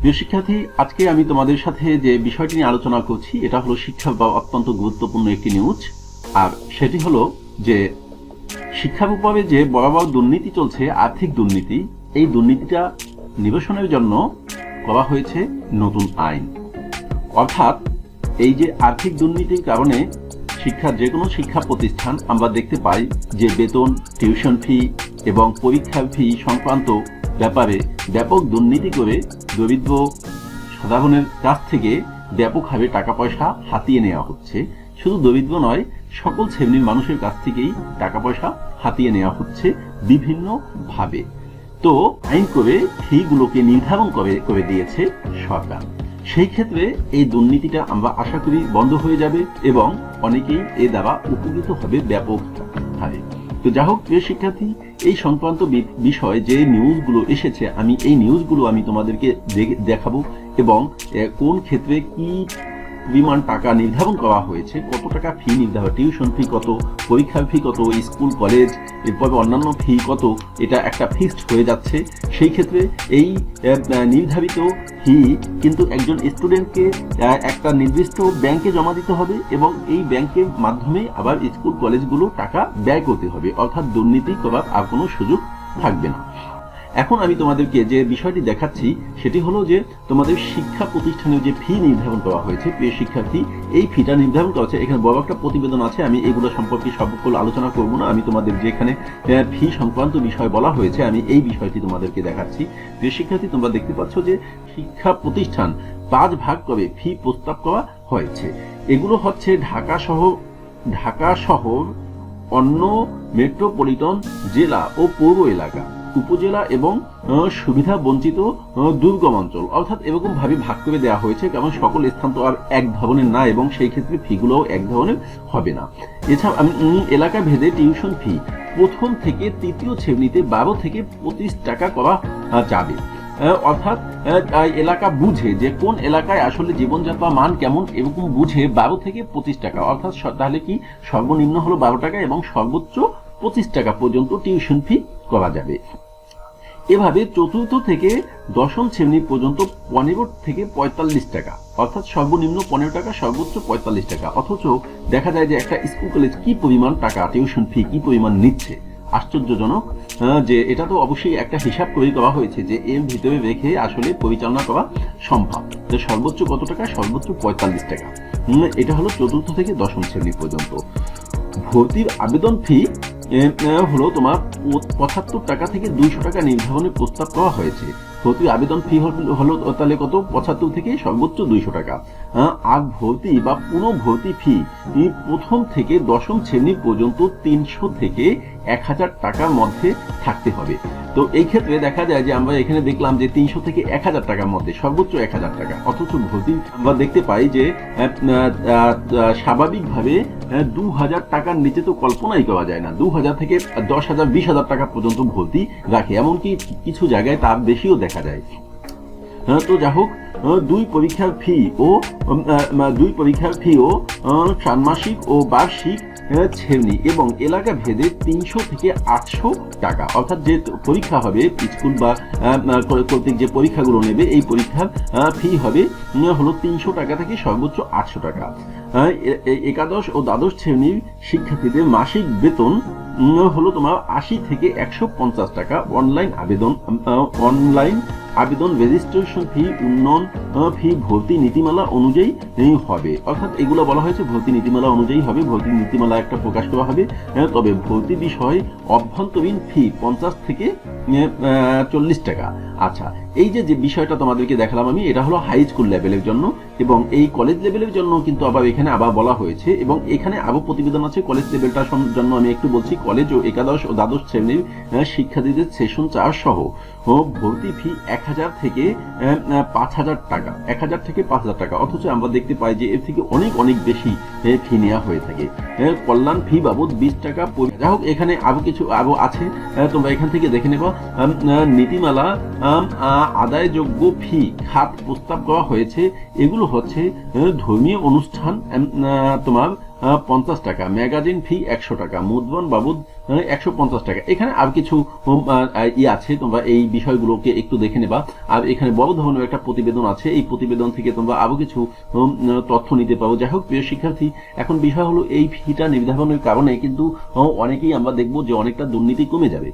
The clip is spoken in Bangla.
প্রিয় শিক্ষার্থী, আজকে আমি তোমাদের সাথে যে বিষয়টি নিয়ে আলোচনা করছি, এটা হলো শিক্ষা বা অত্যন্ত গুরুত্বপূর্ণ একটি নিউজ আর সেটি হলো যে শিক্ষা বিভাগে যে বরাবর দুর্নীতি চলছে, আর্থিক দুর্নীতি, এই দুর্নীতিটা নিরসনের জন্য করা হয়েছে নতুন আইন। অর্থাৎ এই যে আর্থিক দুর্নীতির কারণে শিক্ষার যে কোনো শিক্ষা প্রতিষ্ঠান আমরা দেখতে পাই যে বেতন, টিউশন ফি এবং পরীক্ষার ফি সংক্রান্ত ব্যাপারে ব্যাপক দুর্নীতি করে দরিদ্র সাধারণের কাছ থেকে ব্যাপক হারে টাকা পয়সা হাতিয়ে নেওয়া হচ্ছে। শুধু দরিদ্র নয়, সকল শ্রেণির মানুষের কাছ থেকেই টাকা পয়সা হাতিয়ে নেওয়া হচ্ছে বিভিন্ন ভাবে তো আইন করে ফিগুলোকে নির্ধারণ করে করে দিয়েছে সরকার। সেই ক্ষেত্রে এই দুর্নীতিটা আমরা আশা করি বন্ধ হয়ে যাবে এবং অনেকেই এ দ্বারা উপকৃত হবে ব্যাপক। তো যা হোক, প্রিয় শিক্ষার্থী, এই সংক্রান্ত বিষয়ে যে নিউজগুলো এসেছে, আমি এই নিউজগুলো আমি তোমাদেরকে দেখাবো এবং কোন ক্ষেত্রে কি পরিমাণ টাকা নির্ধারণ করা হয়েছে। কত টাকা ফি নির্ধারণ টিউশন ফি কত, পরীক্ষার ফি কত স্কুল কলেজ এরপরে অন্যান্য ফি কত, এটা একটা ফিক্সড হয়ে যাচ্ছে। সেই ক্ষেত্রে এই নির্ধারিত ফি কিন্তু একজন স্টুডেন্টকে একটা নির্দিষ্ট ব্যাংকে জমা দিতে হবে এবং এই ব্যাংকের মাধ্যমে আবার স্কুল কলেজগুলো টাকা ব্যয় করতে হবে। অর্থাৎ দুর্নীতি করার আর কোনো সুযোগ থাকবে না। এখন আমি তোমাদেরকে যে বিষয়টি দেখাচ্ছি, সেটি হলো যে তোমাদের শিক্ষা প্রতিষ্ঠানের যে ফি নির্ধারণ করা হয়েছে, প্রিয় শিক্ষার্থী, এই ফিটা নির্ধারণ করা হচ্ছে। এখানে বড় একটা প্রতিবেদন আছে, আমি এগুলো সম্পর্কে সকল আলোচনা করব না। আমি তোমাদের যেখানে ফি সংক্রান্ত বিষয় বলা হয়েছে, আমি এই বিষয়টি তোমাদেরকে দেখাচ্ছি। প্রিয় শিক্ষার্থী, তোমরা দেখতে পাচ্ছ যে শিক্ষা প্রতিষ্ঠান পাঁচ ভাগ করে ফি প্রস্তাব করা হয়েছে। এগুলো হচ্ছে ঢাকা শহর ঢাকা শহর, অন্য মেট্রোপলিটন জেলা ও পৌর এলাকা। উপজেলা এবং সুবিধা বঞ্চিত দুর্গম অঞ্চল। অর্থাৎ এরকম ভাবে ভাগ করে দেওয়া হয়েছে, কারণ সকল স্থান তো আর এক ধরনের না এবং সেই ক্ষেত্রে ফিগুলোও এক ধরনের হবে না। এছাড়া এলাকা ভেদে টিউশন ফি প্রথম থেকে তৃতীয় শ্রেণীতে বারো থেকে পঁচিশ টাকা করা যাবে। অর্থাৎ এলাকা বুঝে যে কোন এলাকায় আসলে জীবনযাত্রা মান কেমন, এরকম বুঝে বারো থেকে পঁচিশ টাকা। অর্থাৎ তাহলে কি সর্বনিম্ন হলো বারো টাকা এবং সর্বোচ্চ পঁচিশ টাকা পর্যন্ত টিউশন ফি করা যাবে। এভাবে চতুর্থ থেকে দশম শ্রেণি পর্যন্ত পনেরো থেকে পঁয়তাল্লিশ টাকা, অর্থাৎ সর্বনিম্ন পনেরো টাকা, সর্বোচ্চ পঁয়তাল্লিশ টাকা। অথচ দেখা যায় যে একটা স্কুল কলেজ কি পরিমাণ টাকা টিউশন ফি কি পরিমাণ নিচ্ছে? আশ্চর্যজনক যে এটা তো অবশ্যই একটা হিসাব করে করা হয়েছে যে এর ভিতরে রেখে আসলে পরিচালনা করা সম্ভব। যে সর্বোচ্চ কত টাকা, সর্বোচ্চ পঁয়তাল্লিশ টাকা। এটা হলো চতুর্থ থেকে দশম শ্রেণি পর্যন্ত। ভর্তির আবেদন ফি হলো তোমার পঁচাত্তর টাকা থেকে দুইশো টাকা নির্ধারণের প্রস্তাব করা হয়েছে। ভর্তির আবেদন ফি হল- হলো তাহলে কত? পঁচাত্তর থেকে সর্বোচ্চ দুইশো টাকা। আর ভর্তি বা পুনঃ ভর্তি ফি প্রথম থেকে দশম শ্রেণি পর্যন্ত তিনশো থেকে এক হাজার টাকার মধ্যে থাকতে হবে। তো এই ক্ষেত্রে দেখা যায় যে আমরা এখানে দেখলাম যে তিনশো থেকে এক হাজার টাকার মধ্যে সর্বোচ্চ এক হাজার টাকা। অথচ ভর্তি আমরা দেখতে পাই যে স্বাভাবিকভাবে দু হাজার টাকার নিচে তো কল্পনাই করা যায় না। দু হাজার থেকে দশ হাজার বিশ হাজার টাকা পর্যন্ত ভর্তি রাখে। এমনকি কিছু জায়গায় তার বেশিও দেখা যায়। হ্যাঁ, তো যা হোক দুই পরীক্ষার ফি ও দুই পরীক্ষার ফি ও ষান্মাসিক ও বার্ষিক শ্রেণি এবং এলাকা ভেদে তিনশো থেকে আটশো টাকা। অর্থাৎ যে পরীক্ষা হবে, স্কুল বা কর্তৃক যে পরীক্ষাগুলো নেবে, এই পরীক্ষার ফি হবে হলো তিনশো টাকা থেকে সর্বোচ্চ আটশো টাকা। একাদশ ও দ্বাদশ শ্রেণির শিক্ষার্থীদের মাসিক বেতন হলো তোমার আশি থেকে একশো পঞ্চাশ টাকা। অনলাইন আবেদন অনলাইন আবেদন রেজিস্ট্রেশন ফি উন্নয়ন ফি ভর্তি নীতিমালা অনুযায়ী হবে। অর্থাৎ এগুলো বলা হয়েছে, ভর্তি নীতিমালা অনুযায়ী হবে। ভর্তি নীতিমালা একটা প্রকাশ করা হবে। তবে ভর্তি বিষয় অভ্যন্তরীণ ফি পঞ্চাশ থেকে চল্লিশ টাকা। আচ্ছা এই যে যে বিষয়টা তোমাদেরকে দেখালাম আমি, এটা হলো হাই স্কুল লেভেলের জন্য। এবং এই কলেজ লেভেলের জন্য কিন্তু আবার এখানে আবার বলা হয়েছে এবং এখানে আরও প্রতিবেদন আছে কলেজ লেভেলটার জন্য আমি একটু বলছি কলেজ ও একাদশ ও দ্বাদশ শ্রেণির শিক্ষার্থীদের সেশন চার সহ ভর্তি ফি এক হাজার থেকে পাঁচ হাজার টাকা, এক হাজার থেকে পাঁচ হাজার টাকা। অথচ আমরা দেখতে পাই যে এর থেকে অনেক অনেক বেশি ফি নেওয়া হয়ে থাকে। কল্যাণ ফি বাবদ বিশ টাকা যাই হোক, এখানে আরও কিছু আরও আছে। তোমরা এখান থেকে দেখে নেবা। নীতিমালা আদায়যোগ্য ফি খাত প্রস্তাব করা হয়েছে। এগুলো হচ্ছে ধর্মীয় অনুষ্ঠান তোমার পঞ্চাশ টাকা, ম্যাগাজিন ফি একশো টাকা, মুদ্রণ বাবদ একশো পঞ্চাশ টাকা। এখানে আর কিছু ই আছে, তোমরা এই বিষয়গুলোকে একটু দেখে নেবা। আর এখানে বড় ধরনের একটা প্রতিবেদন আছে, এই প্রতিবেদন থেকে তোমরা আরও কিছু তথ্য নিতে পারো। যাই হোক, প্রিয় শিক্ষার্থী, এখন বিষয় হলো এই ফিটা নির্ধারণের কারণে কিন্তু অনেকেই আমরা দেখব যে অনেকটা দুর্নীতি কমে যাবে।